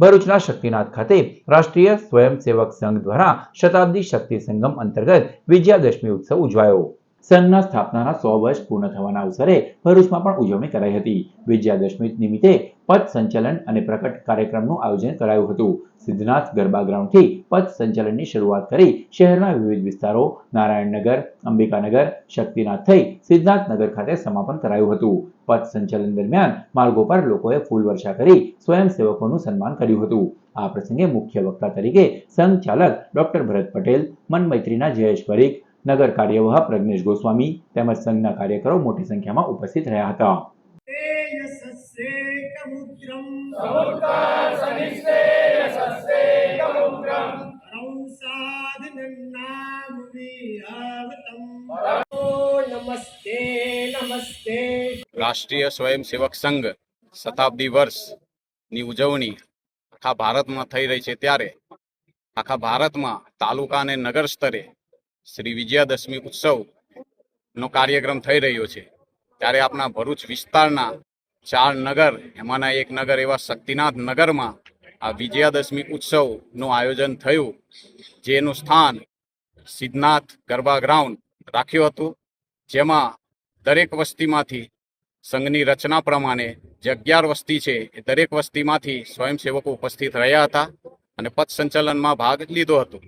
ભરૂચના શક્તિનાથ ખાતે રાષ્ટ્રીય સ્વયંસેવક સંઘ દ્વારા શતાબ્દી શક્તિ સંગમ અંતર્ગત વિજયાદશમી ઉત્સવ ઉજવાયો. સંઘના સ્થાપનાના સો વર્ષ પૂર્ણ થવાના અવસરે ભરૂચમાં પણ ઉજવણી કરાઈ હતી. વિજયાદશમી નિમિત્તે પથ સંચાલન અને પ્રકટ કાર્યક્રમનું આયોજન કરાયું હતું. સિદ્ધનાથ ગરબા ગ્રાઉન્ડથી પથ સંચાલનની શરૂઆત કરી શહેરના વિવિધ વિસ્તારો, નારાયણનગર, અંબિકાનગર, શક્તિનાથ થઈ સિદ્ધનાથનગર ખાતે સમાપન કરાયું હતું. પથ સંચાલન દરમિયાન માર્ગો પર લોકોએ ફૂલ વર્ષા કરી સ્વયંસેવકોનું સન્માન કર્યું હતું. આ પ્રસંગે મુખ્ય વક્તા તરીકે સંઘ ચાલક ડોક્ટર ભરત પટેલ, મન મૈત્રીના જયેશ પરીખ નગર કાર્યવાહ પ્રજ્ઞેશ ગોસ્વામી તેમજ સંઘના કાર્યકરો મોટી સંખ્યામાં ઉપસ્થિત રહ્યા હતા. રાષ્ટ્રીય સ્વયંસેવક સંઘ શતાબ્દી વર્ષની ઉજવણી આખા ભારતમાં થઈ રહી છે ત્યારે. આખા ભારતમાં તાલુકા અને નગર સ્તરે શ્રી વિજયાદશમી ઉત્સવ નો કાર્યક્રમ થઈ રહ્યો છે. ત્યારે આપણા ભરૂચ વિસ્તારના ચાર નગર, એમાંના એક નગર એવા શક્તિનાથ નગરમાં આ વિજયાદશમી ઉત્સવનું આયોજન થયું, જેનું સ્થાન સિદ્ધનાથ ગરબા ગ્રાઉન્ડ રાખ્યું હતું. જેમાં દરેક વસ્તીમાંથી સંઘની રચના પ્રમાણે જે અગિયાર વસ્તી છે એ દરેક વસ્તીમાંથી સ્વયંસેવકો ઉપસ્થિત રહ્યા હતા અને પથ સંચલનમાં ભાગ લીધો હતો.